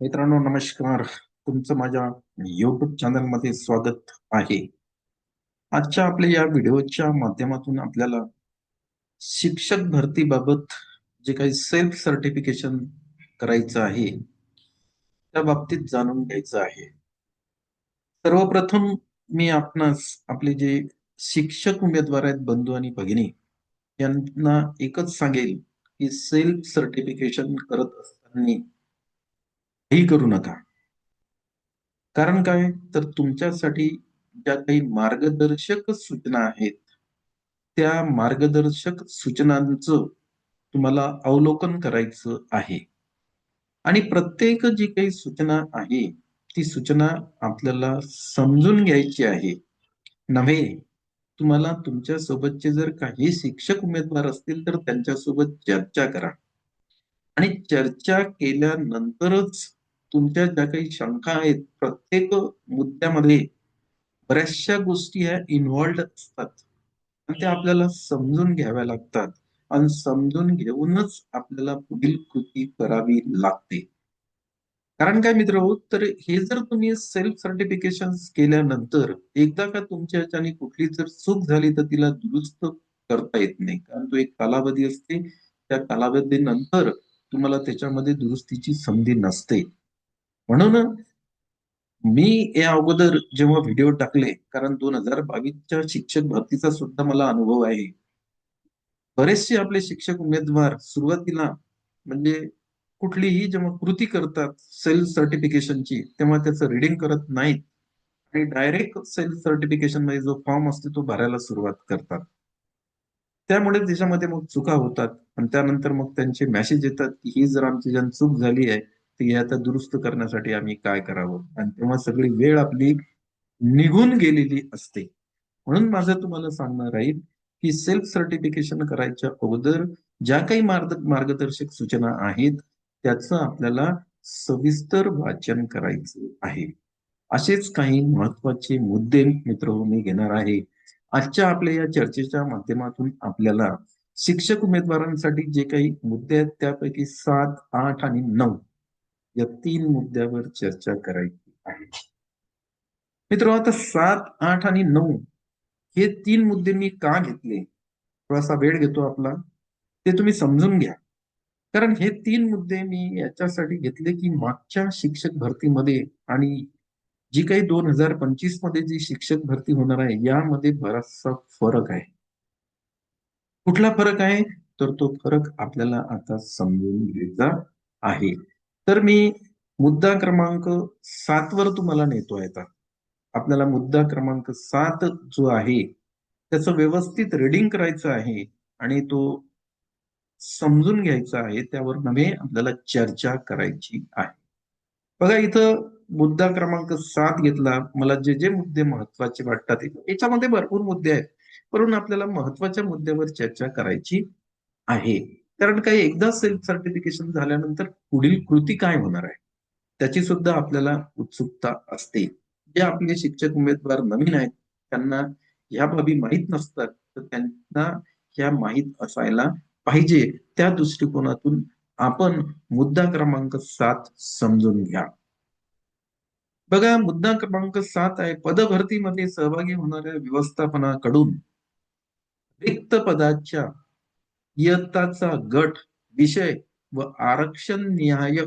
मित्रांनो नमस्कार. तुमचं माझ्या युट्यूब चॅनलमध्ये स्वागत आहे. आजच्या आपल्या या व्हिडिओच्या माध्यमातून आपल्याला शिक्षक भरतीबाबत जे काही सेल्फ सर्टिफिकेशन करायचं आहे त्या बाबतीत जाणून घ्यायचं आहे. सर्वप्रथम मी आपणास आपले जे शिक्षक उमेदवार आहेत बंधू आणि भगिनी यांना एकच सांगेल की सेल्फ सर्टिफिकेशन करत असताना ही करू नका. कारण काय? तर तुमच्यासाठी ज्या काही मार्गदर्शक सूचना आहेत त्या मार्गदर्शक सूचनांचं तुम्हाला अवलोकन करायचं आहे. आणि प्रत्येक जी काही सूचना आहे ती सूचना आपल्याला समजून घ्यायची आहे. नव्हे तुम्हाला तुमच्या सोबतचे जर काही शिक्षक उमेदवार असतील तर त्यांच्यासोबत चर्चा करा. आणि चर्चा केल्यानंतरच तुमच्या ज्या काही शंका आहेत प्रत्येक मुद्द्यामध्ये बऱ्याचशा गोष्टी ह्या इन्व्हॉल्ड असतात. आणि त्या आपल्याला समजून घ्याव्या लागतात. आणि समजून घेऊनच आपल्याला पुढील कृती करावी लागते. कारण काय मित्र हो तर हे जर तुम्ही सेल्फ सर्टिफिकेशन केल्यानंतर एकदा का तुमच्या ह्याच्याने कुठली जर चूक झाली तर तिला दुरुस्त करता येत नाही. कारण तो एक कालावधी असते. त्या कालावधीनंतर तुम्हाला त्याच्यामध्ये दुरुस्तीची संधी नसते. म्हणून मी या अगोदर जेव्हा व्हिडिओ टाकले कारण दोन हजार बावीसच्या शिक्षक भरतीचा सुद्धा मला अनुभव आहे. बरेचसे आपले शिक्षक उमेदवार सुरुवातीला म्हणजे कुठलीही जेव्हा कृती करतात सेल्फ सर्टिफिकेशनची तेव्हा त्याचं रिडिंग करत नाहीत. आणि डायरेक्ट सेल्फ सर्टिफिकेशनमध्ये जो फॉर्म असतो तो भरायला सुरुवात करतात. त्यामुळे त्याच्यामध्ये मग चुका होतात. आणि त्यानंतर मग त्यांचे मेसेज येतात की ही जर आमची जन चूक झाली आहे तर आता दुरुस्त करण्यासाठी आम्ही काय करावं? आणि तेव्हा सगळी वेळ आपली निघून गेलेली असते. म्हणून माझं तुम्हाला सांगणं राहील की सेल्फ सर्टिफिकेशन करायच्या अगोदर ज्या काही मार्ग मार्गदर्शक सूचना आहेत त्याचं आपल्याला सविस्तर वाचन करायचं आहे. असेच काही महत्त्वाचे मुद्दे मित्र मी घेणार आहे. आजच्या आपल्या या चर्चेच्या माध्यमातून आपल्याला शिक्षक उमेदवारांसाठी जे काही मुद्दे आहेत त्यापैकी सात आठ आणि नऊ या तीन मुद्द्यावर चर्चा करायची आहे. मित्र आता सात आठ आणि नऊ हे तीन मुद्दे मी का घेतले? थोडासा वेळ घेतो आपला. ते तुम्ही समजून घ्या. कारण हे तीन मुद्दे मी याच्यासाठी घेतले की मागच्या शिक्षक भरतीमध्ये आणि जी काही दोन हजार पंचवीसमध्ये जी शिक्षक भरती होणार आहे यामध्ये बराचसा फरक आहे. कुठला फरक आहे? तर तो फरक आपल्याला आता समजून घ्यायचा आहे. तर मी मुद्दा क्रमांक सात वर तुम्हाला नेतो आता. आपल्याला मुद्दा क्रमांक सात जो आहे त्याचं व्यवस्थित रीडिंग करायचं आहे आणि तो समजून घ्यायचा आहे त्यावर नव्हे आपल्याला चर्चा करायची आहे. बघा इथं मुद्दा क्रमांक सात घेतला. मला जे जे मुद्दे महत्त्वाचे वाटतात याच्यामध्ये भरपूर मुद्दे आहेत. परंतु आपल्याला महत्त्वाच्या मुद्द्यावर चर्चा करायची आहे. कारण काही एकदा सेल्फ सर्टिफिकेशन झाल्यानंतर पुढील कृती काय होणार आहे? त्याची सुद्धा आपल्याला उत्सुकता असते. जे आपले शिक्षक उमेदवार नवीन आहेत त्यांना ह्या बाबी माहीत नसतात तर त्यांना ह्या माहीत असायला पाहिजे. त्या दृष्टिकोनातून आपण मुद्दा क्रमांक सात समजून घ्या. बघा मुद्दा क्रमांक सात आहे पदभरतीमध्ये सहभागी होणाऱ्या व्यवस्थापनाकडून रिक्त पदाच्या इयत्ताचा गट विषय व आरक्षण न्याय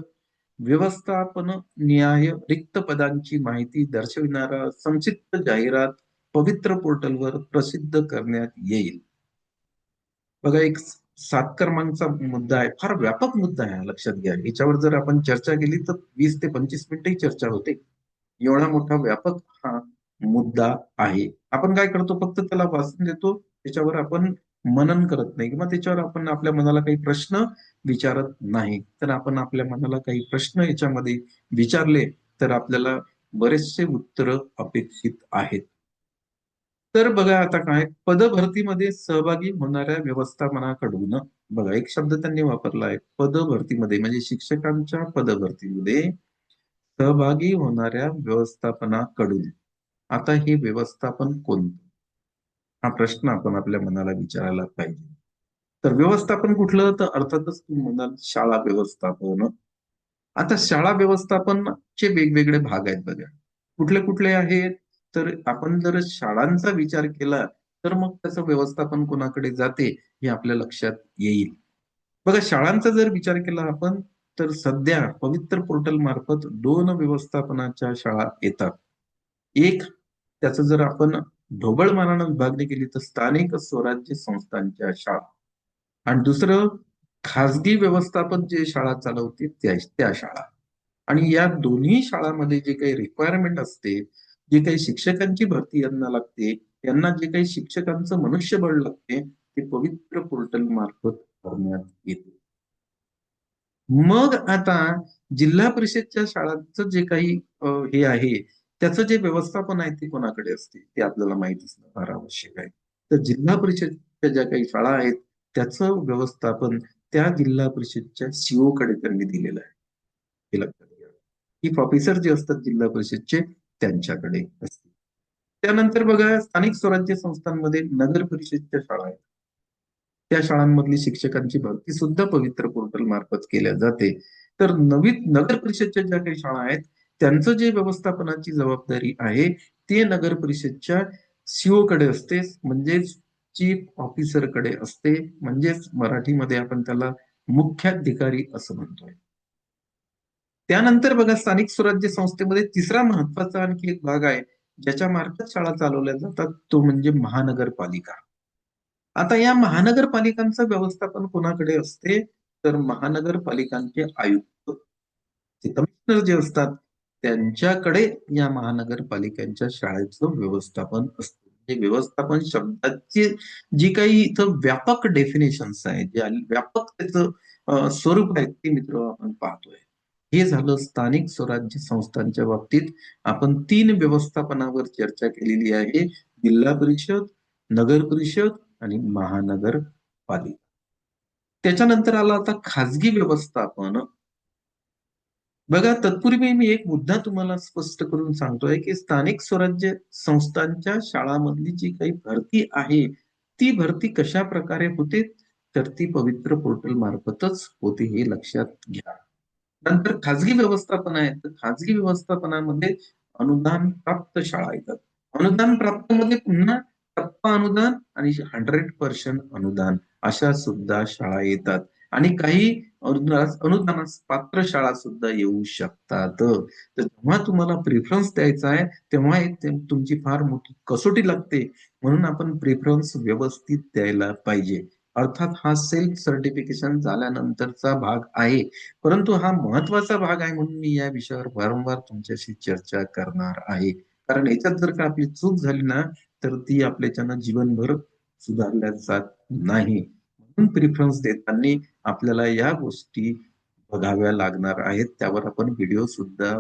व्यवस्थापन न्याय रिक्त पदांची माहिती दर्शविणारा संक्षिप्त जाहिरात पवित्र पोर्टलवर प्रसिद्ध करण्यात येईल. बघा एक सात क्रमांकचा मुद्दा आहे फार व्यापक मुद्दा आहे लक्षात घ्या. याच्यावर जर आपण चर्चा केली तर वीस ते पंचवीस मिनिटही चर्चा होते. एवढा मोठा व्यापक हा मुद्दा आहे. आपण काय करतो? फक्त त्याला वाचून देतो. त्याच्यावर आपण मनन करत नाही किंवा त्याच्यावर आपण आपल्या मनाला काही प्रश्न विचारत नाही. तर आपण आपल्या मनाला काही प्रश्न याच्यामध्ये विचारले तर आपल्याला बरेचसे उत्तर अपेक्षित आहेत. तर बघा आता काय पदभरतीमध्ये सहभागी होणाऱ्या व्यवस्थापनाकडून बघा एक शब्द त्यांनी वापरला आहे पदभरतीमध्ये म्हणजे शिक्षकांच्या पदभरतीमध्ये सहभागी होणाऱ्या व्यवस्थापनाकडून. आता हे व्यवस्थापन कोणतं? हा प्रश्न आपण आपल्या मनाला विचारायला पाहिजे. तर व्यवस्थापन कुठलं तर अर्थातच तुम्ही म्हणाल शाळा व्यवस्थापन. आता शाळा व्यवस्थापनचे वेगवेगळे भाग आहेत बघा. कुठले कुठले आहेत? तर आपण जर शाळांचा विचार केला तर मग त्याचं व्यवस्थापन कोणाकडे जाते हे आपल्या लक्षात येईल. बघा शाळांचा जर विचार केला आपण तर सध्या पवित्र पोर्टल मार्फत दोन व्यवस्थापनाच्या शाळा येतात. एक त्याचं जर आपण ढोबळ मानानं विभागणी केली तर स्थानिक स्वराज्य संस्थांच्या शाळा. आणि दुसरं खासगी व्यवस्थापन जे शाळा चालवते त्या त्या शाळा. आणि या दोन्ही शाळांमध्ये जे काही रिक्वायरमेंट असते जे काही शिक्षकांची भरती यांना लागते यांना जे काही शिक्षकांचं मनुष्यबळ लागते ते पवित्र पोर्टल मार्फत करण्यात येते. मग आता जिल्हा परिषदच्या शाळांचं जे काही हे आहे त्याचं जे व्यवस्थापन आहे ते कोणाकडे असते ते आपल्याला माहीत असणं फार आवश्यक आहे. तर जिल्हा परिषदच्या ज्या काही शाळा आहेत त्याचं व्यवस्थापन त्या जिल्हा परिषदच्या सीओ कडे त्यांनी दिलेलं आहे. हे लक्षात घ्या. चीफ प्रोफेसर जे असतात जिल्हा परिषदचे त्यांच्याकडे असते. त्यानंतर बघा स्थानिक स्वराज्य संस्थांमध्ये नगर परिषदच्या शाळा आहेत. त्या शाळांमधली शिक्षकांची भरती सुद्धा पवित्र पोर्टल मार्फत केल्या जाते. तर नवीन नगर परिषदच्या ज्या काही शाळा आहेत त्यांचं जे व्यवस्थापनाची जबाबदारी आहे ते नगर परिषदच्या सीओ कडे असते म्हणजेच चीफ ऑफिसरकडे असते म्हणजेच मराठीमध्ये आपण त्याला मुख्याधिकारी असं म्हणतोय. त्यानंतर बघा स्थानिक स्वराज्य संस्थेमध्ये तिसरा महत्त्वाचा आणखी एक भाग आहे ज्याच्या मार्फत शाळा चालवल्या जातात तो म्हणजे महानगरपालिका. आता या महानगरपालिकांचं व्यवस्थापन कोणाकडे असते? तर महानगरपालिकांचे आयुक्त कमिशनर जे असतात त्यांच्याकडे या महानगरपालिकांच्या शाळेचं व्यवस्थापन असतं. म्हणजे व्यवस्थापन शब्दाची जी काही इथं व्यापक डेफिनेशन्स आहेत जे व्यापक त्याचं स्वरूप आहे ते मित्र आपण पाहतोय. हे झालं स्थानिक स्वराज्य संस्थांच्या बाबतीत. आपण तीन व्यवस्थापनावर चर्चा केलेली आहे. जिल्हा परिषद नगर परिषद आणि महानगरपालिका. त्याच्यानंतर आला आता खाजगी व्यवस्थापन. बघा तत्पूर्वी मी एक मुद्दा तुम्हाला स्पष्ट करून सांगतोय की स्थानिक स्वराज्य संस्थांच्या शाळामधली जी काही भरती आहे ती भरती कशा प्रकारे होते? तर ती पवित्र पोर्टल मार्फतच होते हे लक्षात घ्या. नंतर खाजगी व्यवस्थापन आहे. तर खाजगी व्यवस्थापनामध्ये अनुदान प्राप्त शाळा येतात. अनुदान प्राप्त मध्ये पुन्हा टप्पा अनुदान आणि हंड्रेड पर्सेंट अनुदान अशा सुद्धा शाळा येतात. आणि काही अनुदानास पात्र शाळा सुद्धा येऊ शकतात. तर जेव्हा तुम्हाला प्रेफरन्स द्यायचा आहे तेव्हा एक तुमची फार मोठी कसोटी लागते. म्हणून आपण प्रेफरन्स व्यवस्थित द्यायला पाहिजे. अर्थात हा सेल्फ सर्टिफिकेशन झाल्यानंतरचा भाग आहे. परंतु हा महत्त्वाचा भाग आहे म्हणून मी या विषयावर वारंवार तुमच्याशी चर्चा करणार आहे. कारण याच्यात जर का आपली चूक झाली ना तर ती आपल्याच्यानं जीवनभर सुधारल्या जात नाही. म्हणून प्रिफरन्स देताना आपल्याला या गोष्टी बघाव्या लागणार आहेत त्यावर आपण व्हिडिओ सुद्धा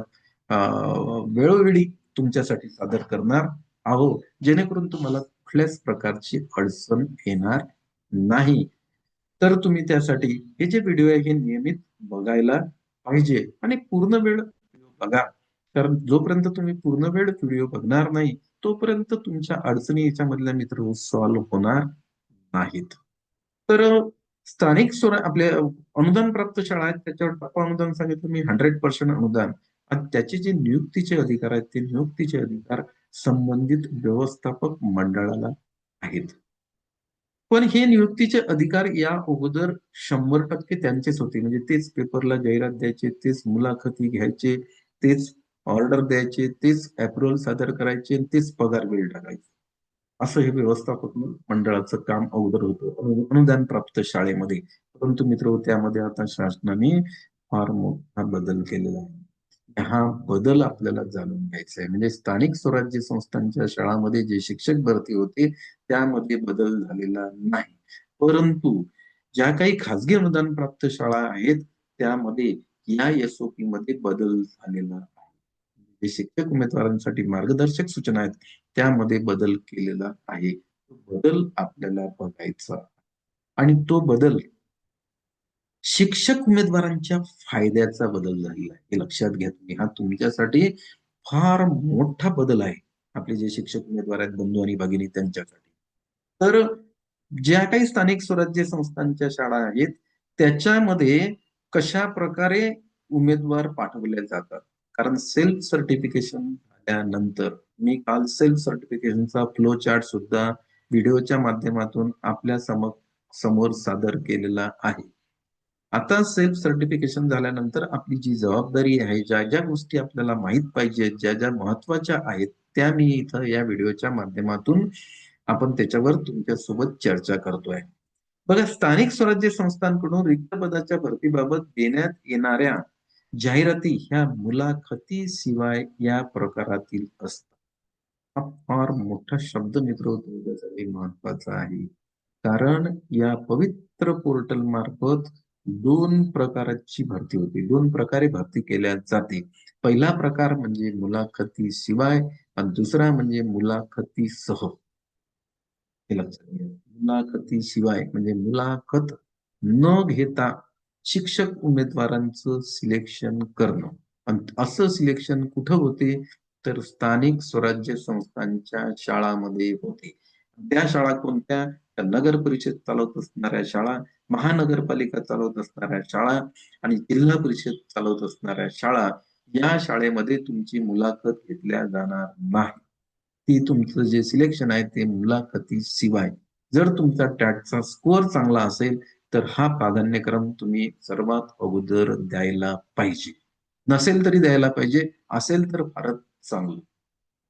वेळोवेळी तुमच्यासाठी सादर करणार आहोत. जेणेकरून तुम्हाला कुठल्याच प्रकारची अडचण येणार नाही. तर तुम्ही त्यासाठी हे जे व्हिडिओ आहे हे नियमित बघायला पाहिजे आणि पूर्ण वेळ बघा. कारण जोपर्यंत तुम्ही पूर्ण वेळ व्हिडिओ बघणार नाही तोपर्यंत तुमच्या अडचणी याच्यामधल्या मित्र हो, सॉल्व्ह होणार नाहीत. तर स्थानिक स्वर आपल्या अनुदान प्राप्त शाळा आहेत त्याच्यावर टप्पा अनुदान सांगितलं मी हंड्रेड पर्सेंट अनुदान. आणि त्याचे जे नियुक्तीचे अधिकार आहेत ते नियुक्तीचे अधिकार संबंधित व्यवस्थापक मंडळाला आहेत. पण हे नियुक्तीचे अधिकार या अगोदर शंभर टक्के त्यांचेच होते. म्हणजे तेच पेपरला जाहिरात द्यायचे तेच मुलाखती घ्यायचे तेच ऑर्डर द्यायचे तेच अप्रुव्हल सादर करायचे तेच पगार बिल टाकायचे. असं हे व्यवस्थापक मंडळाचं काम अवघड होतं. अनुदान प्राप्त शाळेमध्ये. परंतु मित्र त्यामध्ये आता शासनाने फार मोठा बदल केलेला आहे. हा बदल आपल्याला जाणून घ्यायचा आहे. म्हणजे स्थानिक स्वराज्य संस्थांच्या शाळांमध्ये जे शिक्षक भरती होते त्यामध्ये बदल झालेला नाही. परंतु ज्या काही खासगी अनुदान प्राप्त शाळा आहेत त्यामध्ये या एसओपी मध्ये बदल झालेला जे शिक्षक उमेदवारांसाठी मार्गदर्शक सूचना आहेत त्यामध्ये बदल केलेला आहे. बदल आपल्याला बघायचा आणि तो बदल शिक्षक उमेदवारांच्या फायद्याचा बदल झालेला आहे. हे लक्षात घ्या तुम्ही. हा तुमच्यासाठी फार मोठा बदल आहे. आपले जे शिक्षक उमेदवार आहेत बंधू आणि भगिनी त्यांच्यासाठी. तर ज्या काही स्थानिक स्वराज्य संस्थांच्या शाळा आहेत त्याच्यामध्ये कशा प्रकारे उमेदवार पाठवले जातात? कारण सेल्फ सर्टिफिकेशन झाल्यानंतर मी काल सेल्फ सर्टिफिकेशनचा फ्लो चार्ट सुद्धा व्हिडिओच्या माध्यमातून आपल्यासमोर सादर केलेला आहे. आता सेल्फ सर्टिफिकेशन झाल्यानंतर आपली जी जबाबदारी आहे ज्या ज्या गोष्टी आपल्याला माहीत पाहिजेत ज्या ज्या महत्त्वाच्या आहेत त्या मी इथं या व्हिडिओच्या माध्यमातून आपण त्याच्यावर तुमच्यासोबत चर्चा करतोय. बघा स्थानिक स्वराज्य संस्थांकडून रिक्त पदाच्या भरतीबाबत देण्यात येणाऱ्या जाहिराती ह्या मुलाखती शिवाय या प्रकारातील असतात. हा फार मोठा शब्द मित्र तुमच्यासाठी महत्त्वाचा आहे. कारण या पवित्र पोर्टल मार्फत दोन प्रकारची भरती होती. दोन प्रकारे भरती केल्या जाते. पहिला प्रकार म्हणजे मुलाखती शिवाय आणि दुसरा म्हणजे मुलाखती सह. हे लक्षात घ्या. मुलाखती शिवाय म्हणजे मुलाखत न घेता शिक्षक उमेदवारांचं सिलेक्शन करणं. आणि असं सिलेक्शन कुठं होते? तर स्थानिक स्वराज्य संस्थांच्या शाळामध्ये होते. त्या शाळा कोणत्या? नगर परिषद चालवत असणाऱ्या शाळा महानगरपालिका चालवत असणाऱ्या शाळा आणि जिल्हा परिषद चालवत असणाऱ्या शाळा या शाळेमध्ये तुमची मुलाखत घेतल्या जाणार नाही. ती तुमचं जे सिलेक्शन आहे ते मुलाखती शिवाय. जर तुमचा टॅटचा स्कोअर चांगला असेल तर हा प्राधान्यक्रम तुम्ही सर्वात अगोदर द्यायला पाहिजे. नसेल तरी द्यायला पाहिजे असेल तर फारच चांगलं.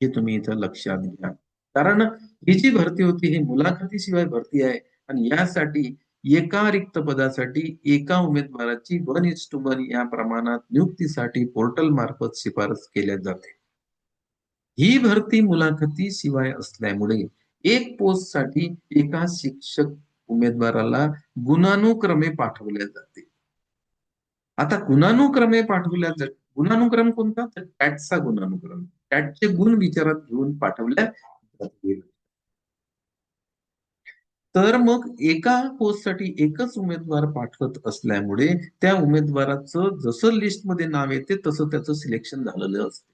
हे तुम्ही इथं लक्षात घ्या. कारण ही जी भरती होती ही मुलाखतीशिवाय भरती आहे. आणि यासाठी एका रिक्त पदासाठी एका उमेदवाराची वन इज टू वन या प्रमाणात नियुक्तीसाठी पोर्टल मार्फत शिफारस केल्या जाते. ही भरती मुलाखती शिवाय असल्यामुळे एक पोस्टसाठी एका शिक्षक उमेदवाराला गुणानुक्रमे पाठवल्या जाते. आता गुणानुक्रमे पाठवल्या जात गुणानुक्रम कोणता? तर टॅटचा गुणानुक्रम. टॅटचे गुण विचारात घेऊन पाठवल्या जातील तर मग एका पोस्टसाठी एकच उमेदवार पाठवत असल्यामुळे त्या उमेदवाराचं जसं लिस्टमध्ये नाव येते तसं त्याचं सिलेक्शन झालेलं असते.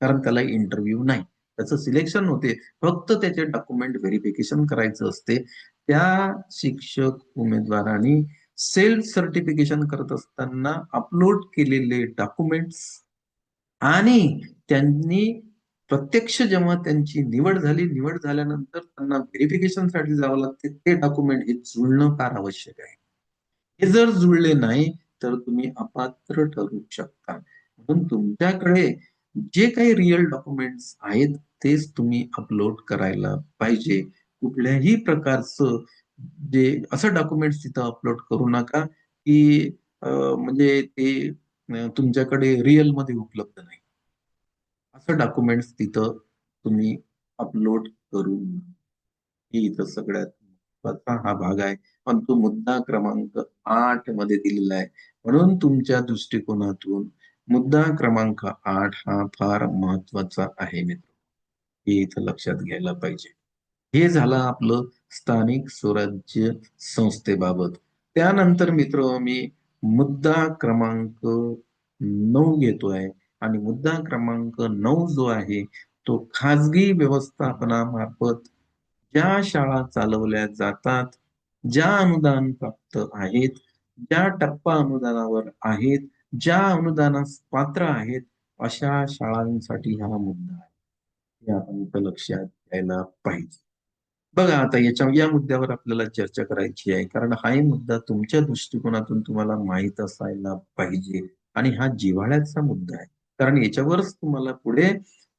कारण त्याला इंटरव्ह्यू नाही. त्याचं सिलेक्शन होते. फक्त त्याचे डॉक्युमेंट व्हेरिफिकेशन करायचं असते. त्या शिक्षक उमेदवारांनी सेल्फ सर्टिफिकेशन करत असताना अपलोड केलेले डॉक्युमेंट्स आणि त्यांनी प्रत्यक्ष जेव्हा त्यांची निवड झाली निवड झाल्यानंतर त्यांना व्हेरिफिकेशनसाठी जावं लागते. ते डॉक्युमेंट हे जुळणं फार आवश्यक आहे. हे जर जुळले नाही तर तुम्ही अपात्र ठरू शकता. म्हणून तुमच्याकडे जे काही रिअल डॉक्युमेंट्स आहेत तेच तुम्ही अपलोड करायला पाहिजे. कुठल्याही प्रकारचं जे असं डॉक्युमेंट्स तिथं अपलोड करू नका की म्हणजे ते तुमच्याकडे रिअलमध्ये उपलब्ध नाही. असं डॉक्युमेंट्स तिथं तुम्ही अपलोड करू ही इथं सगळ्यात महत्त्वाचा हा भाग आहे. पण तो मुद्दा क्रमांक आठमध्ये दिलेला आहे. म्हणून तुमच्या दृष्टिकोनातून मुद्दा क्रमांक आठ हा फार महत्त्वाचा आहे मित्र. हे इथं लक्षात घ्यायला पाहिजे. हे झालं आपलं स्थानिक स्वराज्य संस्थेबाबत. त्यानंतर मित्र मी मुद्दा क्रमांक नऊ घेतोय. आणि मुद्दा क्रमांक नऊ जो आहे तो खाजगी व्यवस्थापनामार्फत ज्या शाळा चालवल्या जातात ज्या अनुदान प्राप्त आहेत ज्या टप्पा अनुदानावर आहेत ज्या अनुदानास पात्र आहेत अशा शाळांसाठी हा मुद्दा आहे. हे आपण इथं लक्षात घ्यायला पाहिजे. बघा आता याच्या या मुद्द्यावर आपल्याला चर्चा करायची आहे. कारण हाही मुद्दा तुमच्या दृष्टिकोनातून तुम्हाला माहीत असायला पाहिजे. आणि हा जिव्हाळ्याचा मुद्दा आहे. कारण याच्यावरच तुम्हाला पुढे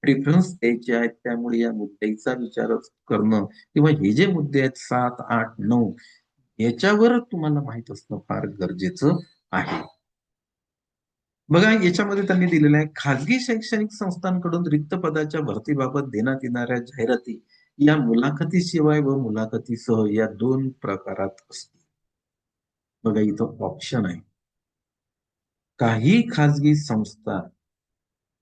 प्रिफरन्स द्यायचे आहेत. त्यामुळे या मुद्द्याचा विचार करणं किंवा हे जे मुद्दे आहेत सात आठ नऊ याच्यावर तुम्हाला माहीत असणं फार गरजेचं आहे. बघा याच्यामध्ये त्यांनी दिलेलं आहे खाजगी शैक्षणिक संस्थांकडून रिक्त पदाच्या भरतीबाबत देण्यात येणाऱ्या जाहिराती या मुलाखतीशिवाय व मुलाखतीसह या दोन प्रकारात असते बघा इथं ऑप्शन आहे. काही खाजगी संस्था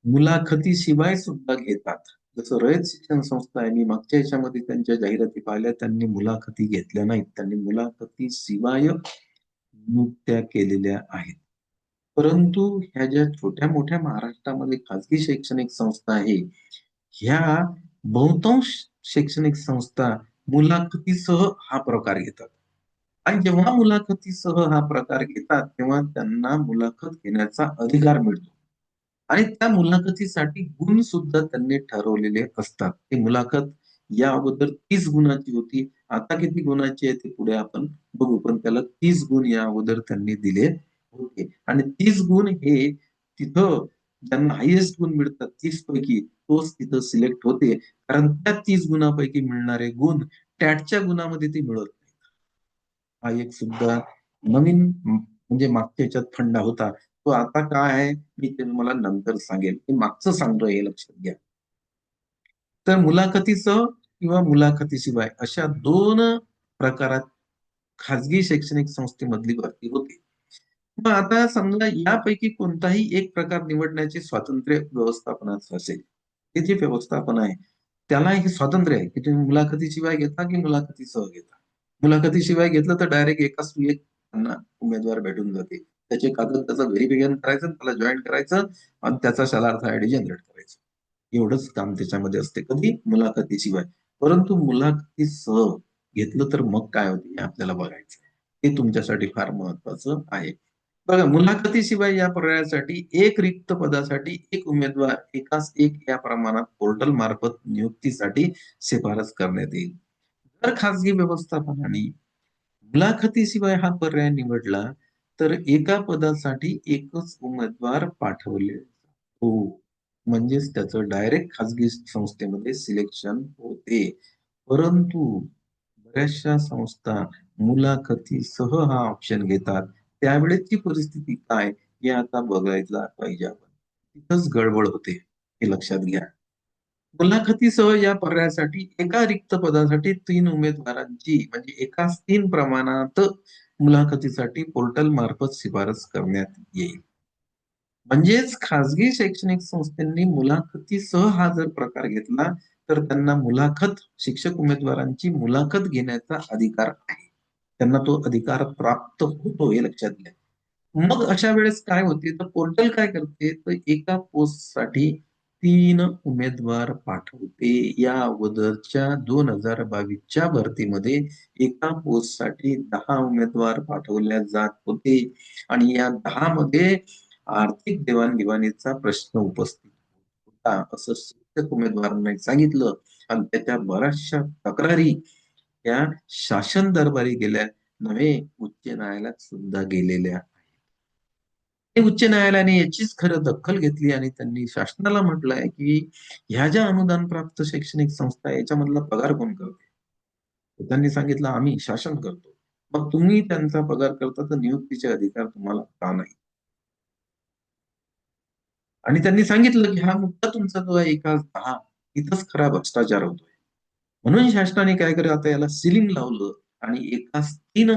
मुलाखतीशिवाय सुद्धा घेतात. जसं रयत शिक्षण संस्था आहे मी मागच्या याच्यामध्ये त्यांच्या जाहिराती पाहिल्या त्यांनी मुलाखती घेतल्या नाहीत. त्यांनी मुलाखती शिवाय नियुक्त्या केलेल्या आहेत. परंतु ह्या ज्या छोट्या मोठ्या महाराष्ट्रामध्ये खाजगी शैक्षणिक संस्था आहे ह्या बहुतांश शैक्षणिक संस्था मुलाखतीसह हा प्रकार घेतात. आणि जेव्हा मुलाखतीसह हा प्रकार घेतात तेव्हा त्यांना मुलाखत घेण्याचा अधिकार मिळतो. आणि त्या मुलाखतीसाठी गुण सुद्धा त्यांनी ठरवलेले असतात. ती मुलाखत या अगोदर तीस गुणाची होती. आता किती गुणाची आहे ते पुढे आपण बघू पण त्याला तीस गुण या अगोदर त्यांनी दिले होते. आणि तीस गुण हे तिथं ज्यांना हायेस्ट गुण मिळतात तीस पैकी तोच तिथं सिलेक्ट होते. कारण त्या तीस गुणापैकी मिळणारे गुण टॅटच्या गुणामध्ये ते मिळत हा एक सुद्धा नवीन म्हणजे मागच्या याच्यात फंडा होता. तो आता काय आहे मी ते तुम्हाला नंतर सांगेल. ते मागचं सांगतो हे लक्षात घ्या. तर मुलाखतीचं किंवा मुलाखतीशिवाय अशा दोन प्रकारात खाजगी शैक्षणिक संस्थेमधली भरती होते. मग आता समजा यापैकी कोणताही एक प्रकार निवडण्याचे स्वातंत्र्य व्यवस्थापनाचं असेल हे जे व्यवस्थापन आहे? त्याला हे स्वातंत्र्य आहे की तुम्ही मुलाखतीशिवाय घेता की मुलाखतीसह घेता? मुलाखतीशिवाय घेतलं तर डायरेक्ट एकाच एक त्यांना उमेदवार भेटून जाते. त्याचे कागद त्याचं व्हेरिफिकेशन करायचं त्याला जॉईन करायचं आणि त्याचा शालार्थ आयडी जनरेट करायचं. एवढंच काम त्याच्यामध्ये असते. कधी? मुलाखतीशिवाय परंतु मुलाखतीसह घेतलं तर मग काय होते हे आपल्याला बघायचं हे तुमच्यासाठी फार महत्वाचं आहे. बघा मुलाखतीशिवाय या पर्यायासाठी एक रिक्त पदासाठी एक उमेदवार एकाच एक या प्रमाणात पोर्टल मार्फत नियुक्तीसाठी शिफारस करण्यात येईल. जर खासगी व्यवस्थापनाने मुलाखतीशिवाय हा पर्याय निवडला तर एका पदासाठी एकच उमेदवार पाठवले हो म्हणजेच त्याचं डायरेक्ट खासगी संस्थेमध्ये सिलेक्शन होते. परंतु बऱ्याचशा संस्था मुलाखतीसह हा ऑप्शन घेतात. त्यावेळेची परिस्थिती काय हे आता बघायला पाहिजे आपण. तिथंच गडबड होते हे लक्षात घ्या. मुलाखतीसह या पर्यायासाठी एका रिक्त पदासाठी तीन उमेदवारांची म्हणजे एकाच तीन प्रमाणात मुलाखतीसाठी पोर्टल मार्फत शिफारस करण्यात येईल. म्हणजेच खासगी शैक्षणिक संस्थांनी मुलाखतीसह हा जर प्रकार घेतला तर त्यांना मुलाखत शिक्षक उमेदवारांची मुलाखत घेण्याचा अधिकार आहे. त्यांना तो अधिकार प्राप्त होतो हे लक्षात घ्या. मग अशा वेळेस काय होते? तर पोर्टल काय करते? तर एका पोस्टसाठी तीन उमेदवार पाठवते. या अगोदरच्या दोन हजार बावीसच्या भरतीमध्ये एका पोस्टसाठी दहा उमेदवार पाठवल्या जात होते. आणि या दहा मध्ये आर्थिक देवाणघेवाणीचा प्रश्न उपस्थित होता. असं शिक्षक उमेदवारांनी सांगितलं. आणि त्याच्या बऱ्याचशा तक्रारी या शासन दरबारी गेल्या नव्हे उच्च न्यायालयात सुद्धा गेलेल्या उच्च न्यायालयाने याचीच खरं दखल घेतली आणि त्यांनी शासनाला म्हटलंय की ह्या ज्या अनुदान प्राप्त शैक्षणिक संस्था याच्यामधला पगार कोण करते त्यांनी सांगितलं आम्ही शासन करतो. मग तुम्ही त्यांचा पगार करता तर नियुक्तीचे अधिकार तुम्हाला का नाही आणि त्यांनी सांगितलं की हा मुद्दा तुमचा जो आहे एका दहा इथंच खरा भ्रष्टाचार होतोय. म्हणून शासनाने काय करत आता याला सिलिंग लावलं आणि एकाच तीन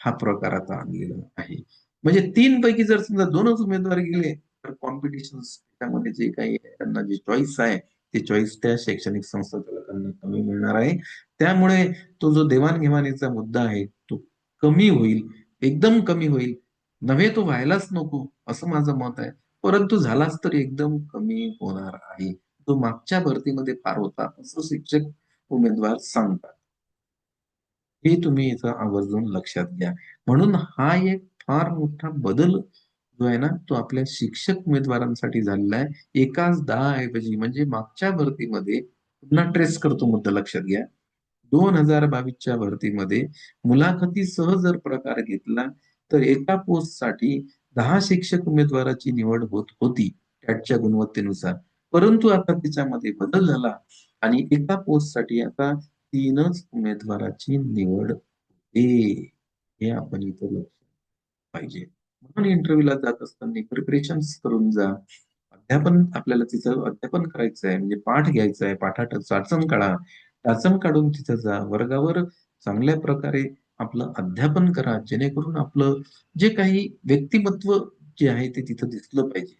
हा प्रकार आता आणलेला आहे. म्हणजे तीन पैकी जर समजा दोनच उमेदवार गेले तर कॉम्पिटिशन त्यामध्ये जे काही त्यांना जे चॉईस आहे ते चॉईस त्या शैक्षणिक संस्था त्यांना कमी मिळणार आहे. त्यामुळे तो जो देवाणघेवाणीचा मुद्दा आहे तो कमी होईल एकदम कमी होईल. नव्हे तो व्हायलाच नको असं माझं मत आहे. परंतु झालाच तर एकदम कमी होणार आहे. तो मागच्या भरतीमध्ये फार होता असं शिक्षक उमेदवार सांगतात. हे तुम्ही इथं आवर्जून लक्षात घ्या. म्हणून हा एक फार मोठा बदल जो आहे ना तो आपल्या शिक्षक उमेदवारांसाठी झालेला आहे. एकाच दहा ऐवजी म्हणजे मागच्या भरतीमध्ये पुन्हा ट्रेस करतो मुद्दा लक्षात घ्या. दोन हजार बावीसच्या भरतीमध्ये मुलाखतीसह जर प्रकार घेतला तर एका पोस्टसाठी दहा शिक्षक उमेदवाराची निवड होत होती टॅटच्या गुणवत्तेनुसार. परंतु आता त्याच्यामध्ये बदल झाला. आणि एका पोस्टसाठी आता तीनच उमेदवाराची निवड होते. हे आपण इथं लक्ष पाहिजे. म्हणून इंटरव्ह्यूला जात असताना प्रिपरेशन करून जा. अध्यापन आपल्याला तिथं अध्यापन करायचं आहे म्हणजे पाठ घ्यायचा आहे पाठात चाचण काढा. टाचण काढून तिथं जा. वर्गावर चांगल्या प्रकारे आपलं अध्यापन करा. जेणेकरून आपलं जे काही व्यक्तिमत्व जे आहे ते तिथं दिसलं पाहिजे.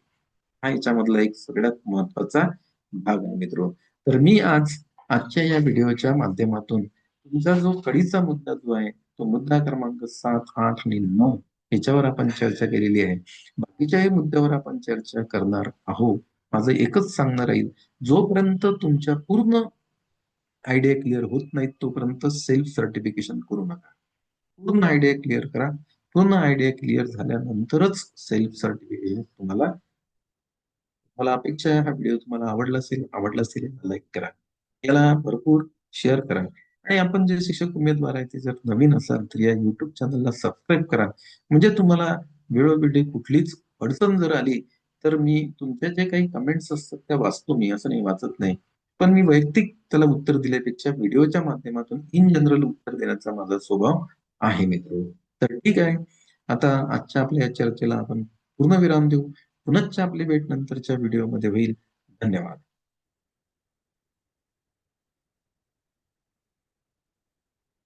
हा याच्यामधला एक सगळ्यात महत्त्वाचा भाग आहे मित्र. तर मी आज आजच्या या व्हिडिओच्या माध्यमातून तुमचा जो कडीचा मुद्दा जो आहे तो मुद्दा क्रमांक सात आठ आणि नऊ याच्यावर आपण चर्चा केलेली आहे. बाकीच्याही मुद्द्यावर आपण चर्चा करणार आहोत. माझं एकच सांगणार आहे जोपर्यंत तुमच्या पूर्ण आयडिया क्लिअर होत नाहीत तोपर्यंत सेल्फ सर्टिफिकेशन करू नका. पूर्ण आयडिया क्लिअर करा. पूर्ण आयडिया क्लिअर झाल्यानंतरच सेल्फ सर्टिफिकेशन तुम्हाला मला अपेक्षा आहे हा व्हिडिओ तुम्हाला आवडला असेल आवडला असेल लाईक करा. याला भरपूर शेअर करा. आणि आपण जे शिक्षक उमेदवार आहे ते जर नवीन असाल तर या युट्यूब चॅनलला सबस्क्राईब करा. म्हणजे तुम्हाला वेळोवेळी कुठलीच अडचण जर आली तर मी तुमच्या जे काही कमेंट्स असतात त्या वाचतो मी असं नाही वाचत नाही. पण मी वैयक्तिक त्याला उत्तर दिल्यापेक्षा व्हिडिओच्या माध्यमातून इन जनरल उत्तर देण्याचा माझा स्वभाव आहे मित्र. तर ठीक आहे. आता आजच्या आपल्या या चर्चेला आपण पूर्ण विराम देऊ. पुनश्च आपली भेट नंतरच्या व्हिडिओमध्ये होईल. धन्यवाद.